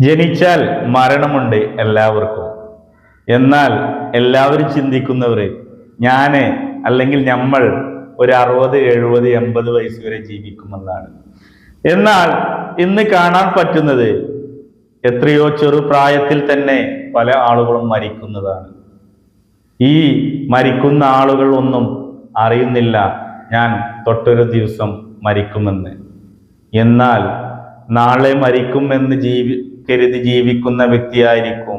ജനിച്ചാൽ മരണമുണ്ട് എല്ലാവർക്കും. എന്നാൽ എല്ലാവരും ചിന്തിക്കുന്നവർ ഞാൻ അല്ലെങ്കിൽ നമ്മൾ ഒരു അറുപത് എഴുപത് എൺപത് വയസ്സ് വരെ ജീവിക്കുമെന്നാണ്. എന്നാൽ ഇന്ന് കാണാൻ പറ്റുന്നത് എത്രയോ ചെറുപ്രായത്തിൽ തന്നെ പല ആളുകളും മരിക്കുന്നതാണ്. ഈ മരിക്കുന്ന ആളുകൾ ഒന്നും അറിയുന്നില്ല ഞാൻ തൊട്ടൊരു ദിവസം മരിക്കുമെന്ന്. എന്നാൽ നാളെ മരിക്കുമെന്ന് ജീവി കരുതി ജീവിക്കുന്ന വ്യക്തിയായിരിക്കും.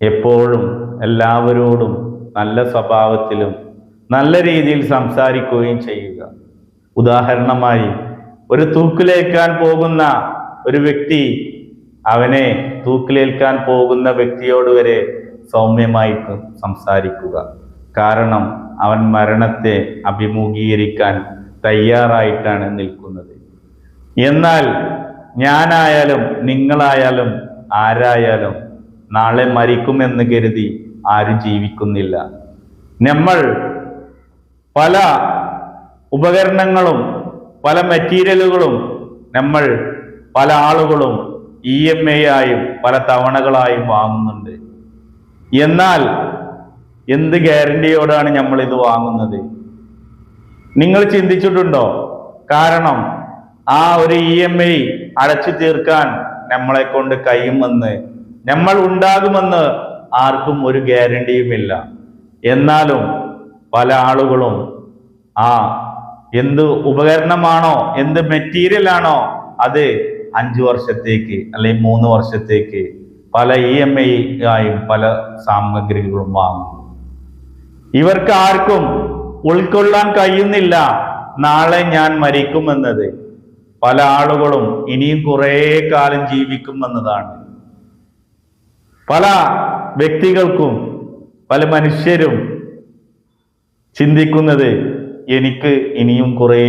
എപ്പോഴും എല്ലാവരോടും നല്ല സ്വഭാവത്തിലും നല്ല രീതിയിൽ സംസാരിക്കുകയും ചെയ്യുക. ഉദാഹരണമായി ഒരു തൂക്കിലേക്കാൻ പോകുന്ന ഒരു വ്യക്തി അവനെ തൂക്കിലേൽക്കാൻ പോകുന്ന വ്യക്തിയോട് വരെ സൗമ്യമായി സംസാരിക്കുക. കാരണം അവൻ മരണത്തെ അഭിമുഖീകരിക്കാൻ തയ്യാറായിട്ടാണ് നിൽക്കുന്നത്. എന്നാൽ ഞാനായാലും നിങ്ങളായാലും ആരായാലും നാളെ മരിക്കുമെന്ന് കരുതി ആരും ജീവിക്കുന്നില്ല. നമ്മൾ പല ഉപകരണങ്ങളും പല മെറ്റീരിയലുകളും നമ്മൾ പല ആളുകളും ഇ എം എ ആയും പല തവണകളായും വാങ്ങുന്നുണ്ട്. എന്നാൽ എന്ത് ഗ്യാരണ്ടിയോടാണ് നമ്മൾ ഇത് വാങ്ങുന്നത്? നിങ്ങൾ ചിന്തിച്ചിട്ടുണ്ടോ? കാരണം ആ ഒരു ഇ എം ഐ അടച്ചു തീർക്കാൻ നമ്മളെ കൊണ്ട് കഴിയുമെന്ന് നമ്മൾ ഉണ്ടാകുമെന്ന് ആർക്കും ഒരു ഗ്യാരണ്ടിയുമില്ല എന്നാലും പല ആളുകളും ആ എന്ത് ഉപകരണമാണോ എന്ത് മെറ്റീരിയൽ ആണോ അത് അഞ്ചു വർഷത്തേക്ക് അല്ലെങ്കിൽ മൂന്ന് വർഷത്തേക്ക് പല ഇ എം ഐ ആയും പല സാമഗ്രികളും വാങ്ങും. ഇവർക്ക് ആർക്കും ഉൾക്കൊള്ളാൻ കഴിയുന്നില്ല. നാളെ ഞാൻ മരിക്കുമെന്നത് പല ആളുകളും ഇനിയും കുറേ കാലം ജീവിക്കുമെന്നതാണ്. പല വ്യക്തികൾക്കും പല മനുഷ്യരും ചിന്തിക്കുന്നത് എനിക്ക് ഇനിയും കുറേ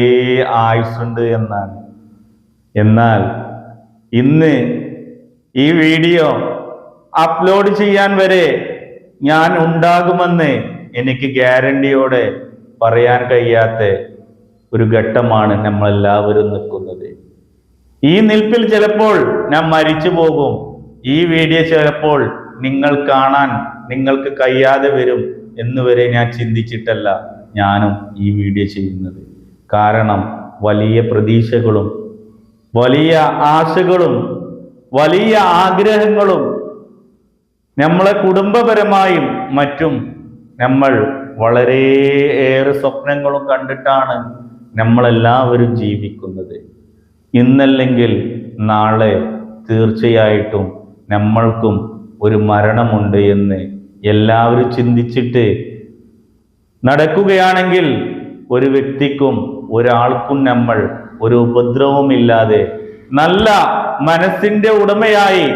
ആയുസ്സുണ്ട് എന്നാണ്. എന്നാൽ ഇന്ന് ഈ വീഡിയോ അപ്ലോഡ് ചെയ്യാൻ വരെ ഞാൻ ഉണ്ടാകുമെന്ന് എനിക്ക് ഗ്യാരണ്ടിയോടെ പറയാൻ കഴിയാത്ത ഒരു ഘട്ടമാണ് നമ്മളെല്ലാവരും നിൽക്കുന്നത്. ഈ നിൽപ്പിൽ ചിലപ്പോൾ ഞാൻ മരിച്ചു പോകും. ഈ വീഡിയോ ചിലപ്പോൾ നിങ്ങൾ കാണാൻ നിങ്ങൾക്ക് കഴിയാതെ വരും എന്നുവരെ ഞാൻ ചിന്തിച്ചിട്ടല്ല ഞാനും ഈ വീഡിയോ ചെയ്യുന്നത്. കാരണം വലിയ പ്രതീക്ഷകളും വലിയ ആശകളും വലിയ ആഗ്രഹങ്ങളും നമ്മളെ കുടുംബപരമായും മറ്റും നമ്മൾ വളരെ ഏറെ സ്വപ്നങ്ങളും കണ്ടിട്ടാണ് നമ്മളെല്ലാവരും ജീവിക്കുന്നത്. ഇന്നല്ലെങ്കിൽ നാളെ തീർച്ചയായിട്ടും നമ്മൾക്കും ഒരു മരണമുണ്ട് എന്ന് എല്ലാവരും ചിന്തിച്ചിട്ട് നടക്കുകയാണെങ്കിൽ ഒരു വ്യക്തിക്കും ഒരാൾക്കും നമ്മൾ ഒരു ഉപദ്രവമില്ലാതെ നല്ല മനസ്സിന്റെ ഉടമയായി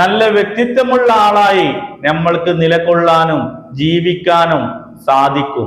നല്ല വ്യക്തിത്വമുള്ള ആളായി നമ്മൾക്ക് നിലകൊള്ളാനും ജീവിക്കാനും സാധിക്കും.